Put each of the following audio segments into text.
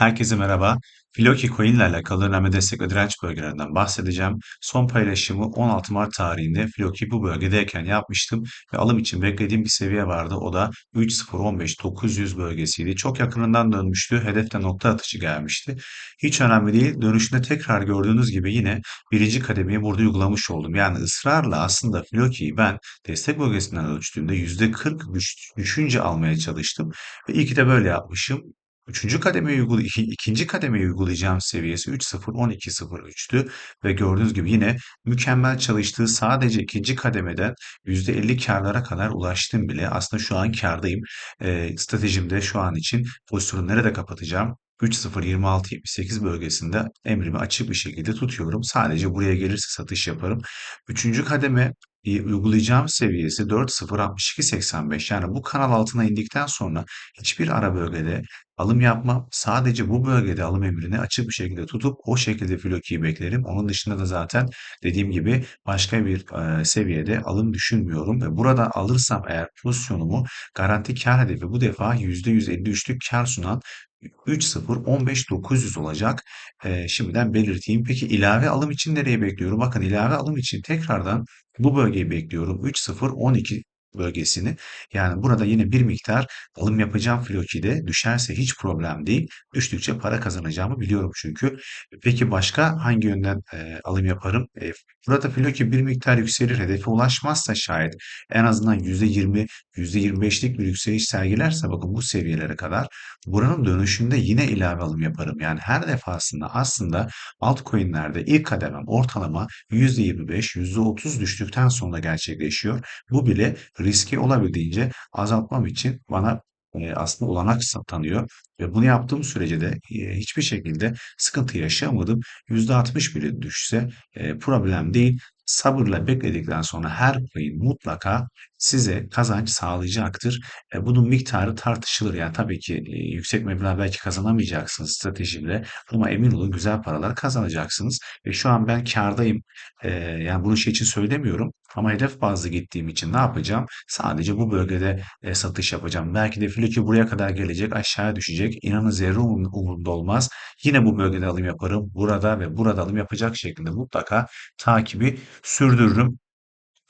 Herkese merhaba. Floki Coin ile alakalı önemli destek ve direnç bölgelerinden bahsedeceğim. Son paylaşımı 16 Mart tarihinde Floki bu bölgedeyken yapmıştım ve alım için beklediğim bir seviye vardı. O da 3.015.900 bölgesiydi. Çok yakınından dönmüştü. Hedefte nokta atışı gelmişti. Hiç önemli değil. Dönüşünde tekrar gördüğünüz gibi yine birinci kademeyi burada uygulamış oldum. Yani ısrarla aslında Floki'yi ben destek bölgesinden ölçtüğümde %40 düş, düşünce almaya çalıştım. Ve iyi ki de böyle yapmışım. Üçüncü kademeyi uygula iki- ikinci kademeyi uygulayacağım seviyesi 3.0-12.03'tü ve gördüğünüz gibi yine mükemmel çalıştığı sadece ikinci kademeden %50 karlara kadar ulaştım bile. Aslında şu an kârdayım. Ee, stratejimde şu an için pozisyonu nerede kapatacağım? 3.026-78 bölgesinde emrimi açık bir şekilde tutuyorum. Sadece buraya gelirse satış yaparım. Üçüncü kademe e, uygulayacağım seviyesi 4.062.85 yani bu kanal altına indikten sonra hiçbir ara bölgede alım yapmam. Sadece bu bölgede alım emrini açık bir şekilde tutup o şekilde Floki'yi beklerim. Onun dışında da zaten dediğim gibi başka bir e, seviyede alım düşünmüyorum ve burada alırsam eğer pozisyonumu garanti kar hedefi bu defa %153'lük kar sunan 3.015.900 olacak. E, şimdiden belirteyim. Peki ilave alım için nereye bekliyorum? Bakın ilave alım için tekrardan bu bölgeyi bekliyorum. 3.012 bölgesini. Yani burada yine bir miktar alım yapacağım Floki'de. Düşerse hiç problem değil. Düştükçe para kazanacağımı biliyorum çünkü. Peki başka hangi yönden e, alım yaparım? E, burada Floki bir miktar yükselir. Hedefe ulaşmazsa şayet en azından %20, %25'lik bir yükseliş sergilerse bakın bu seviyelere kadar buranın dönüşünde yine ilave alım yaparım. Yani her defasında aslında altcoin'lerde ilk kademem ortalama %25, %30 düştükten sonra gerçekleşiyor. Bu bile riski olabildiğince azaltmam için bana e, aslında olanak tanıyor ve bunu yaptığım sürece de e, hiçbir şekilde sıkıntı yaşamadım. %60 bile düşse e, problem değil. Sabırla bekledikten sonra her coin mutlaka size kazanç sağlayacaktır. Bunun miktarı tartışılır. Yani tabii ki yüksek meblağ belki kazanamayacaksınız stratejimle ama emin olun güzel paralar kazanacaksınız. Ve şu an ben kârdayım. E, yani bunu şey için söylemiyorum. Ama hedef bazlı gittiğim için ne yapacağım? Sadece bu bölgede e, satış yapacağım. Belki de Floki buraya kadar gelecek, aşağıya düşecek. İnanın zerre umur- umurumda olmaz. Yine bu bölgede alım yaparım. Burada ve burada alım yapacak şekilde mutlaka takibi sürdürürüm.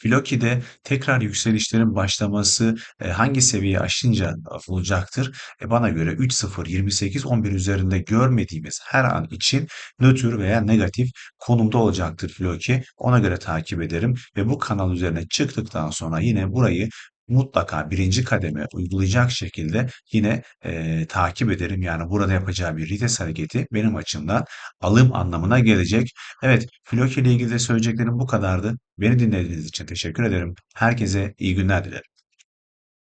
Floki'de tekrar yükselişlerin başlaması e, hangi seviyeyi aşınca olacaktır? E, bana göre 3.0, 28, 11 üzerinde görmediğimiz her an için nötr veya negatif konumda olacaktır Floki. Ona göre takip ederim ve bu kanal üzerine çıktıktan sonra yine burayı mutlaka birinci kademe uygulayacak şekilde yine e, takip ederim. Yani burada yapacağı bir retest hareketi benim açımdan alım anlamına gelecek. Evet, Floki ile ilgili de söyleyeceklerim bu kadardı. Beni dinlediğiniz için teşekkür ederim. Herkese iyi günler dilerim.